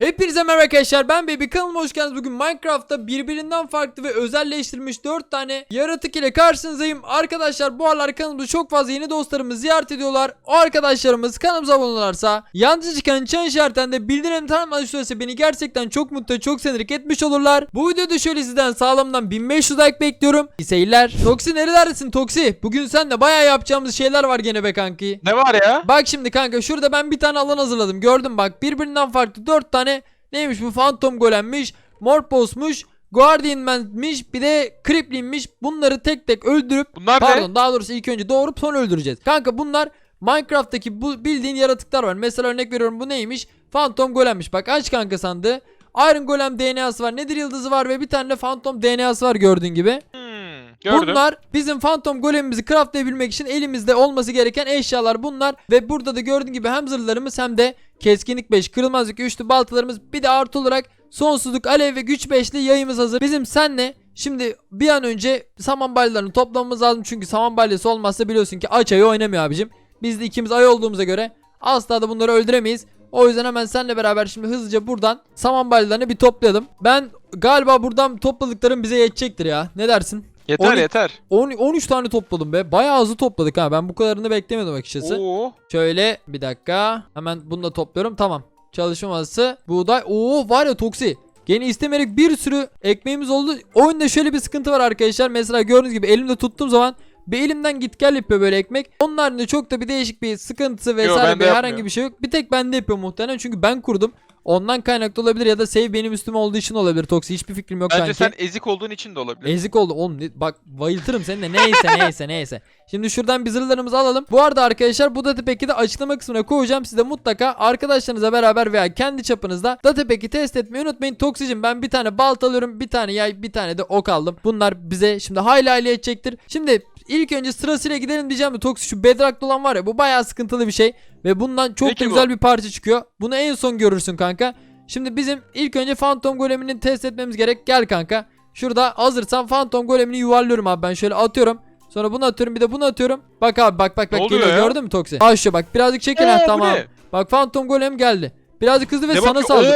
Hepinize merhaba arkadaşlar ben Baby kanalıma hoş geldiniz. Bugün Minecraft'ta birbirinden farklı ve özelleştirilmiş 4 tane yaratık ile karşınızdayım. Arkadaşlar bu aralar kanalımda çok fazla yeni dostlarımız ziyaret ediyorlar. O arkadaşlarımız kanalımıza abone olurlarsa yancı çıkan çan işaretinden de bildirim tanımadan süresi beni gerçekten çok mutlu çok sevindik etmiş olurlar. Bu videoda şöyle sizden sağlamdan 1500 like bekliyorum. İyi seyirler. Toksi nerelerdesin Toksi? Bugün sen de bayağı yapacağımız şeyler var gene be kanki. Ne var ya? Bak şimdi kanka şurada ben bir tane alan hazırladım. Gördün bak birbirinden farklı 4 tane neymiş bu Phantom Golem'miş, Morpos'muş, Guardian Man'miş bir de Cripplin'miş. Bunları tek tek öldürüp Bunlar pardon ne? daha doğrusu ilk önce doğurup sonra öldüreceğiz. Kanka bunlar Minecraft'taki bu bildiğin yaratıklar var. Mesela örnek veriyorum bu neymiş? Phantom Golem'miş. Bak aç kanka sandığı. Iron Golem DNA'sı var. Nedir yıldızı var ve bir tane de Phantom DNA'sı var gördüğün gibi. Hmm, gördüm. Bunlar bizim Phantom Golem'imizi craftlayabilmek için elimizde olması gereken eşyalar bunlar. Ve burada da gördüğün gibi hem zırhlarımız hem de keskinlik 5, kırılmazlık 3'lü baltalarımız bir de artı olarak sonsuzluk, alev ve güç 5'li yayımız hazır. Bizim senle şimdi bir an önce saman balyalarını toplamamız lazım. Çünkü saman balyası olmazsa biliyorsun ki aç ayı oynamıyor abicim. Biz de ikimiz ay olduğumuza göre asla da bunları öldüremeyiz. O yüzden hemen seninle beraber şimdi hızlıca buradan saman balyalarını bir toplayalım. Ben galiba buradan topladıklarım bize yetecektir ya. Ne dersin? Yeter on- yeter. 10 13 tane topladım be. Bayağı hızlı topladık ha. Ben bu kadarını beklemiyordum açıkçası. Oo. Şöyle bir dakika. Hemen bunu da topluyorum. Tamam. Çalışma masası. Buğday. Oo var ya toksi. Gene istemeyerek bir sürü ekmeğimiz oldu. Oyunda şöyle bir sıkıntı var arkadaşlar. Mesela gördüğünüz gibi elimde tuttuğum zaman bir elimden git gel yapıyor böyle ekmek. Onun haricinde çok da bir değişik bir sıkıntısı vesaire bende bir herhangi bir şey yok. Bir tek bende yapıyor muhtemelen çünkü ben kurdum. Ondan kaynaklı olabilir ya da save benim üstüme olduğu için olabilir Toksi. Hiçbir fikrim yok Bence sanki. sen ezik olduğun için de olabilir. Ezik oldu oğlum ne- bak bayıltırım seni de neyse neyse neyse. Şimdi şuradan bir zırhlarımızı alalım. Bu arada arkadaşlar bu Datapac'i de açıklama kısmına koyacağım. Siz de mutlaka arkadaşlarınızla beraber veya kendi çapınızda Datapac'i test etmeyi unutmayın. Toksicim ben bir tane balt alıyorum bir tane yay bir tane de ok aldım. Bunlar bize şimdi hayli hayli edecektir. Şimdi ilk önce sırasıyla gidelim diyeceğim de Toksi şu Bedrock'ta olan var ya bu bayağı sıkıntılı bir şey. Ve bundan çok Peki da bu. güzel bir parça çıkıyor. Bunu en son görürsün kanka. Şimdi bizim ilk önce Phantom Golem'ini test etmemiz gerek. Gel kanka. Şurada hazırsan Phantom Golem'ini yuvarlıyorum abi ben şöyle atıyorum. Sonra bunu atıyorum bir de bunu atıyorum. Bak abi bak bak bak Ne geliyor ya? gördün mü Toksi? Başlıyor bak birazcık çekin Oo, ha tamam. ne? Bak Phantom Golem geldi. Birazcık hızlı ve Ne sana saldır.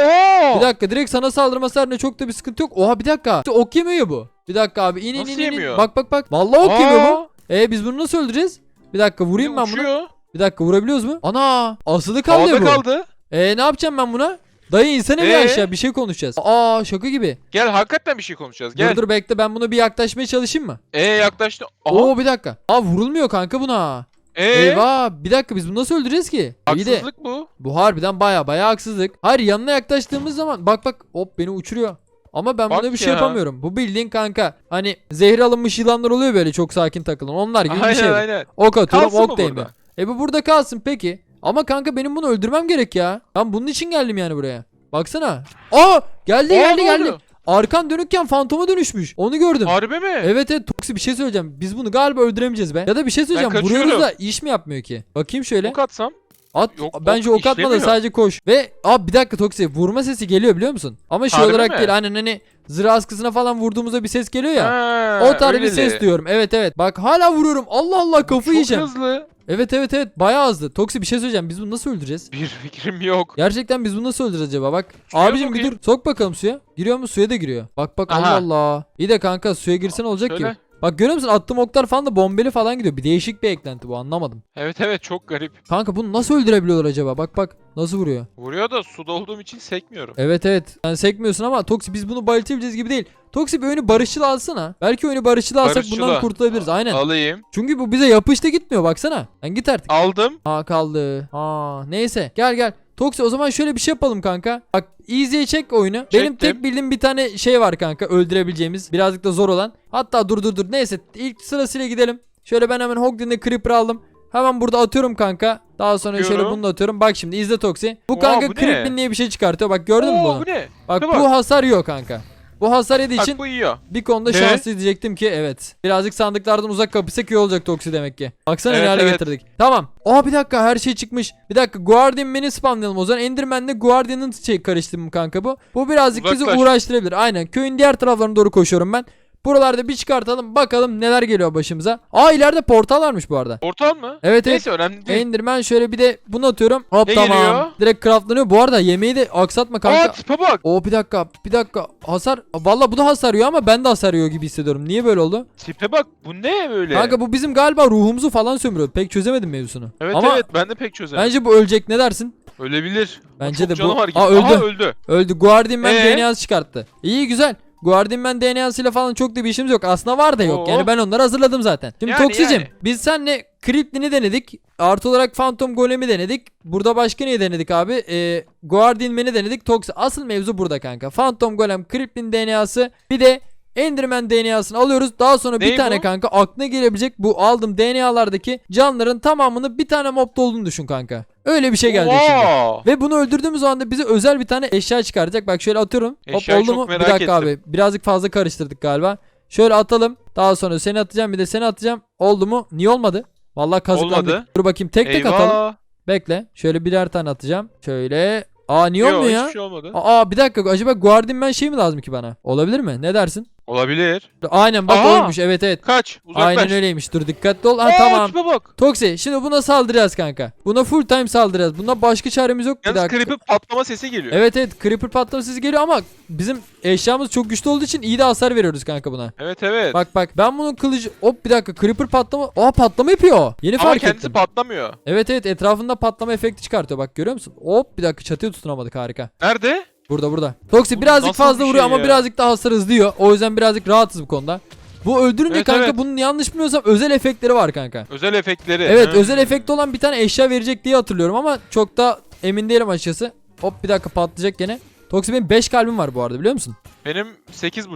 Bir dakika direkt sana saldırması halinde çok da bir sıkıntı yok. Oha bir dakika. İşte ok yemiyor bu. Bir dakika abi in in Nasıl in in. yemiyor? Bak bak bak. Vallahi ok yemiyor bu. Aa, E biz bunu nasıl öldüreceğiz? Bir dakika vurayım ben bunu. Bir dakika vurabiliyoruz mu? Ana asılı kaldı Havada bu. kaldı. E ne yapacağım ben buna? Dayı insene bir Ee? aşağı bir şey konuşacağız. Aa şaka gibi. Gel hakikaten bir şey konuşacağız. Gel. Dur dur bekle ben buna bir yaklaşmaya çalışayım mı? Ee yaklaştı. Aha. Oo bir dakika. Aa vurulmuyor kanka buna. Ee, Eyvah bir dakika biz bunu nasıl öldüreceğiz ki? İyi de Haksızlık bu. bu harbiden baya baya haksızlık. Hayır yanına yaklaştığımız zaman bak bak hop beni uçuruyor. Ama ben Bak buna bir şey ya. yapamıyorum. Bu bildiğin kanka. Hani zehir alınmış yılanlar olur böyle çok sakin takılan. Onlar gibi bir Aynen şey. bu. aynen. Ok atıyorum Kalsın ok değmiyor. burada? E bu burada kalsın peki. Ama kanka benim bunu öldürmem gerek ya. Ben bunun için geldim yani buraya. Baksana. Aa geldi Aa, geldi geldi. oldu? Arkan dönükken fantoma dönüşmüş. Onu gördüm. Harbi mi? Evet evet Toksi bir şey söyleyeceğim. Biz bunu galiba öldüremeyeceğiz be. Ya da bir şey söyleyeceğim. Vuruyoruz da iş mi yapmıyor ki? Bakayım şöyle. Ok atsam. At. Yok, bence ok ok atma da sadece koş. Ve abi bir dakika Toksi vurma sesi geliyor biliyor musun? Ama şey Harbi olarak mi? değil. Aynen hani zırh askısına falan vurduğumuzda bir ses geliyor ya. Ha, o tarz bir ses duyuyorum. Evet evet. Bak hala vuruyorum. Allah Allah kafayı Çok yiyeceğim. hızlı. Evet evet evet. Bayağı hızlı. Toksi bir şey söyleyeceğim. Biz bunu nasıl öldüreceğiz? Bir fikrim yok. Gerçekten biz bunu nasıl öldüreceğiz acaba? Bak. Suya Abicim bir dur. Sok bakalım suya. Giriyor mu? Suya da giriyor. Bak bak Aha. Allah Allah. İyi de kanka suya girsen olacak Şöyle. ki. Bak görüyor musun? Attığım oklar falan da bombeli falan gidiyor. Bir değişik bir eklenti bu anlamadım. Evet evet çok garip. Kanka bunu nasıl öldürebiliyorlar acaba? Bak bak nasıl vuruyor. Vuruyor da suda olduğum için sekmiyorum. Evet evet. Sen sekmiyorsun ama Toksi biz bunu bayıltabileceğiz gibi değil. Toksi bir oyunu barışçıl alsana. Belki oyunu barışçıl alsak Barışçıl bundan kurtulabiliriz. Aynen. Alayım. Çünkü bu bize yapışta gitmiyor baksana. Sen git artık. Aldım. Aa kaldı. Aa neyse. Gel gel. Toksi o zaman şöyle bir şey yapalım kanka. Bak easy'ye çek oyunu. Benim Çektim. tek bildiğim bir tane şey var kanka öldürebileceğimiz. Birazcık da zor olan. Hatta dur dur dur. Neyse ilk sırasıyla gidelim. Şöyle ben hemen Hogden'de Creeper aldım. Hemen burada atıyorum kanka. Daha sonra şöyle Atıyorum. bunu da atıyorum. Bak şimdi izle Toksi. Bu Oha, kanka bu ne? Diye bir şey çıkartıyor. Bak gördün mü Oo, bunu? bu ne? Bak Şuna bu bak. hasar yiyor kanka. Bu hasar yediği için yiyor. bir konuda Ne? şanslı diyecektim ki evet. Birazcık sandıklardan uzak kapıysak iyi olacak Toksi demek ki. Baksana ne Evet, hale evet. getirdik. Tamam. Aa bir dakika her şey çıkmış. Bir dakika Guardian Man'i spamlayalım o zaman. Enderman'le Guardian'ın şey karıştırdım kanka bu. Bu birazcık bizi Uzaklaş. uğraştırabilir. Aynen. Köyün diğer taraflarına doğru koşuyorum ben. Buralarda bir çıkartalım bakalım neler geliyor başımıza. Aa ileride portal varmış bu arada. Portal mı? Evet evet. Neyse önemli değil. Enderman şöyle bir de bunu atıyorum. Hop Ne tamam. geliyor? Direkt craftlanıyor. Bu arada yemeği de aksatma kanka. Aa tipe bak. Oo bir dakika bir dakika hasar valla bu da hasar yiyor ama ben de hasar yiyor gibi hissediyorum. Niye böyle oldu? Tipe bak. Bu ne böyle? Kanka bu bizim galiba ruhumuzu falan sömürüyor. Pek çözemedim mevzusunu. Evet ama evet ben de pek çözemedim. bence bu ölecek ne dersin? Ölebilir. Bence Çok de bu. var gibi. Aa, öldü. Aha, öldü. Öldü. Guardian Man Ee? DNA'sı çıkarttı. İyi güzel. Guardian Man DNA'sıyla falan çok da bir işimiz yok. Aslında var da yok. Oo. Yani ben onları hazırladım zaten. Şimdi Yani, Toksicim yani. biz seninle Kriplin'i denedik. Artı olarak Phantom Golem'i denedik. Burada başka neyi denedik abi? Ee, Guardian Man'i denedik. Tox asıl mevzu burada kanka. Phantom Golem, Kriplin DNA'sı bir de Enderman DNA'sını alıyoruz. Daha sonra bir Ney tane bu? kanka aklına gelebilecek bu aldığım DNA'lardaki canlıların tamamını bir tane mobda olduğunu düşün kanka. Öyle bir şey gelecek şimdi. Wow. Ve bunu öldürdüğümüz anda bize özel bir tane eşya çıkaracak. Bak şöyle atıyorum. Hop oldu mu? Bir dakika ettim. abi. Birazcık fazla karıştırdık galiba. Şöyle atalım. Daha sonra seni atacağım bir de seni atacağım. Oldu mu? Niye olmadı? Vallahi kazıklandık. Olmadı. Dur bakayım tek tek atalım. Eyvah. Bekle. Şöyle birer tane atacağım. Şöyle. Aa niye Yok, olmuyor ya? şey olmadı. Aa bir dakika acaba Guardian Man şey mi lazım ki bana? Olabilir mi? Ne dersin? Olabilir. Aynen bak Aha! oymuş evet evet. Kaç. Uzaklaş. Aynen öyleymiş. Dur dikkatli ol. Ha Aa, tamam. tipe bak. Toksi şimdi buna saldıracağız kanka. Buna full time saldıracağız. Bunda başka çaremiz yok. Bir Yalnız dakika. creep'i patlama sesi geliyor. Evet evet creeper patlaması sesi geliyor ama bizim eşyamız çok güçlü olduğu için iyi de hasar veriyoruz kanka buna. Evet evet. Bak bak ben bunun kılıcı hop bir dakika creeper patlama aa patlama yapıyor. Yeni Ama fark kendisi ettim. patlamıyor. evet evet etrafında patlama efekti çıkartıyor bak görüyor musun? Hop bir dakika çatıya tutunamadık harika. Nerede? Burada burada. Toksi birazcık nasıl fazla bir vuruyor şey ama ya? birazcık da hasar hızlıyor. O yüzden birazcık rahatız bu konuda. Bu öldürünce Evet, kanka evet. bunun yanlış bilmiyorsam özel efektleri var kanka. Özel efektleri. Evet Hı. özel efekti olan bir tane eşya verecek diye hatırlıyorum ama çok da emin değilim açıkçası. Hop bir dakika patlayacak gene. Toksi benim 5 kalbim var bu arada biliyor musun? Benim 8.5. Sekiz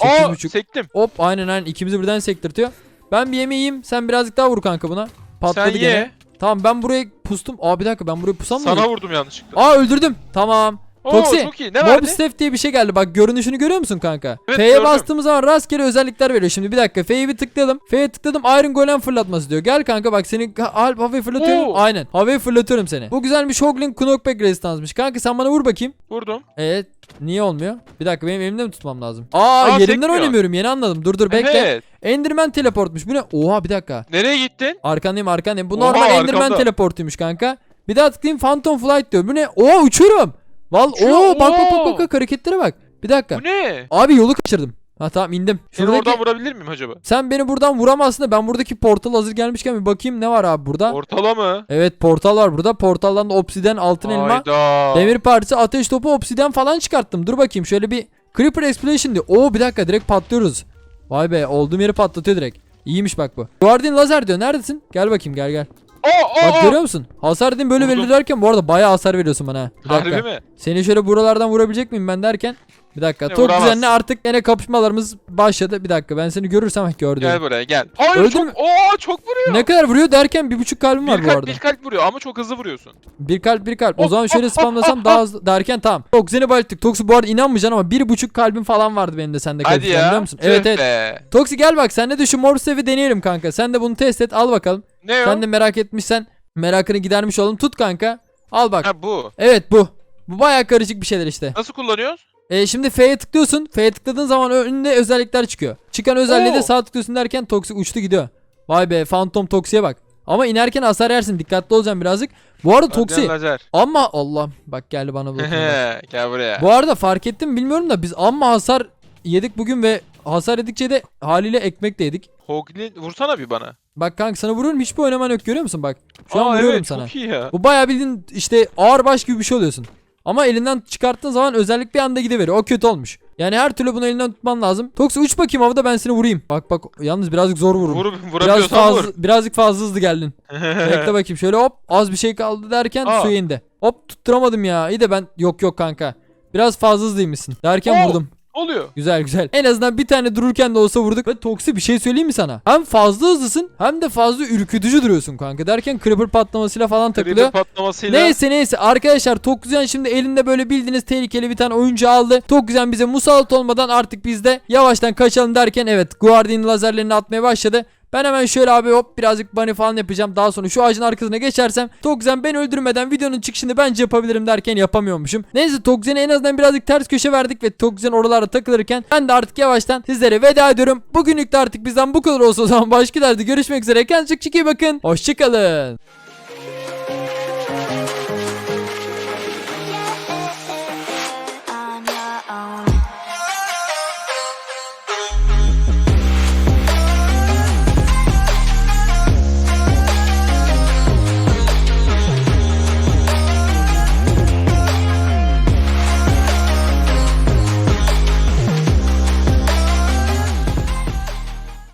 Aa buçuk. sektim. Hop aynen aynen ikimizi birden sektirtiyor. Ben bir yemeği yiyeyim sen birazcık daha vur kanka buna. Patladı Sen gene. ye. Tamam ben buraya pustum. Aa bir dakika ben buraya pusam mı? Sana vurdum yanlışlıkla. Aa öldürdüm. Tamam. Oo Toksi, çok iyi. Ne Mob verdi? Step diye bir şey geldi. Bak görünüşünü görüyor musun kanka? Evet, F'ye gördüm. bastığımız zaman rastgele özellikler veriyor. Şimdi bir dakika F'yi bir tıkladım. F'ye tıkladım Iron Golem fırlatması diyor. Gel kanka bak seni ha- havaya fırlatıyorum. Oo. Aynen. Havaya fırlatıyorum seni. Bu güzelmiş Hoglin Knockback Resistance'mış. Kanka sen bana vur bakayım. Vurdum. Evet. Niye olmuyor? Bir dakika benim elimde mi tutmam lazım? Aa, Aa, yerimden sekmiyor. oynamıyorum. Yeni anladım. Dur dur bekle. Evet. Enderman teleportmuş. Bu ne? Oha bir dakika. Nereye gittin? Arkandayım arkandayım. Bu Oha, normal Enderman arkamda. teleportuymuş kanka. Bir daha tıklayayım Phantom Flight diyor. Bu ne? Oha uçuyorum. Val Oo bak bak bak bak hareketlere bak. Bir dakika. Bu ne? Abi yolu kaçırdım. Ha tamam indim. Seni Şuradaki- oradan vurabilir miyim acaba? Sen beni buradan vuramazsın da ben buradaki portal hazır gelmişken bir bakayım ne var abi burada. Ortala mı? evet portal var burada. Portaldan da obsiden altın elma. Hayda. Demir parçası, ateş topu, obsiden falan çıkarttım. Dur bakayım şöyle bir Creeper Explosion diyor. Oo bir dakika direkt patlıyoruz. Vay be olduğum yeri patlatıyor direkt. İyiymiş bak bu. Guardian lazer diyor. Neredesin? Gel bakayım gel gel. Aa, aa, Bak aa. görüyor musun? Hasar dedim böyle Vurdum. verilir derken bu arada bayağı hasar veriyorsun bana. ha. Bir dakika. Harbi mi? Seni şöyle buralardan vurabilecek miyim ben derken. Bir dakika. Ne, Çok vuramazsın. düzenli artık yine kapışmalarımız başladı. Bir dakika ben seni görürsem hah, gördüm. Gel buraya gel. Hayır Öldün çok. Oo çok vuruyor. Ne kadar vuruyor derken bir buçuk kalbim var bir bu kalp arada. bir kalp vuruyor ama çok hızlı vuruyorsun. Bir kalp bir kalp. O zaman şöyle oh, spamlasam oh, daha hızlı derken tamam. Toksini bayılttık. Toksi bu arada inanmayacaksın ama bir buçuk kalbim falan vardı benim de sende Hadi biliyor ya. musun? Tüh Evet evet. be. Toksi gel bak sen de şu mor sevi deneyelim kanka. Sen de bunu test et al bakalım. Ne o? Sen de merak etmişsen merakını gidermiş olalım. Tut kanka. Al bak. Ha bu. Evet bu. Bu bayağı karışık bir şeyler işte. Nasıl kullanıyoruz? E, şimdi F'ye tıklıyorsun. F'ye tıkladığın zaman önünde özellikler çıkıyor. Çıkan özelliği de Oo. sağ tıklıyorsun derken Toksik uçtu gidiyor. Vay be Phantom Toksi'ye bak. Ama inerken hasar yersin. Dikkatli olacaksın birazcık. Bu arada Toksi. Lazer. Ama Allah bak geldi bana bu. Gel buraya. bu arada fark ettim mi bilmiyorum da biz amma hasar yedik bugün ve hasar yedikçe de haliyle ekmek de yedik. Hoglin vursana bir bana. Bak kanka sana vuruyorum hiçbir oynaman yok görüyor musun bak. Şu an Aa, vuruyorum evet, sana. Çok iyi ya. Bu bayağı bildiğin işte ağır baş gibi bir şey oluyorsun. Ama elinden çıkarttığın zaman özellik bir anda gidiveriyor. O kötü olmuş. Yani her türlü bunu elinden tutman lazım. Toksi uç bakayım havada ben seni vurayım. Bak bak yalnız birazcık zor vururum. Vur, Biraz fazla, vur. birazcık fazla hızlı geldin. Bekle bakayım şöyle hop az bir şey kaldı derken Aa. suya indi. Hop tutturamadım ya. İyi de ben yok yok kanka. Biraz fazla hızlıymışsın. Derken Oo. vurdum. Oluyor. Güzel güzel. En azından bir tane dururken de olsa vurduk. Ve Toksi bir şey söyleyeyim mi sana? Hem fazla hızlısın hem de fazla ürkütücü duruyorsun kanka. Derken creeper patlamasıyla falan takılıyor. Creeper patlamasıyla. Neyse neyse arkadaşlar Tokuzyan şimdi elinde böyle bildiğiniz tehlikeli bir tane oyuncu aldı. Tokuzyan bize musallat olmadan artık biz de yavaştan kaçalım derken evet Guardian lazerlerini atmaya başladı. Ben hemen şöyle abi hop birazcık bunny falan yapacağım. Daha sonra şu ağacın arkasına geçersem Tokzen beni öldürmeden videonun çıkışını bence yapabilirim derken yapamıyormuşum. Neyse Tokzen'e en azından birazcık ters köşe verdik ve Tokzen oralarda takılırken ben de artık yavaştan sizlere veda ediyorum. Bugünlük de artık bizden bu kadar olsa o zaman başka derdi görüşmek üzere. Kendinize çok iyi bakın. Hoşçakalın.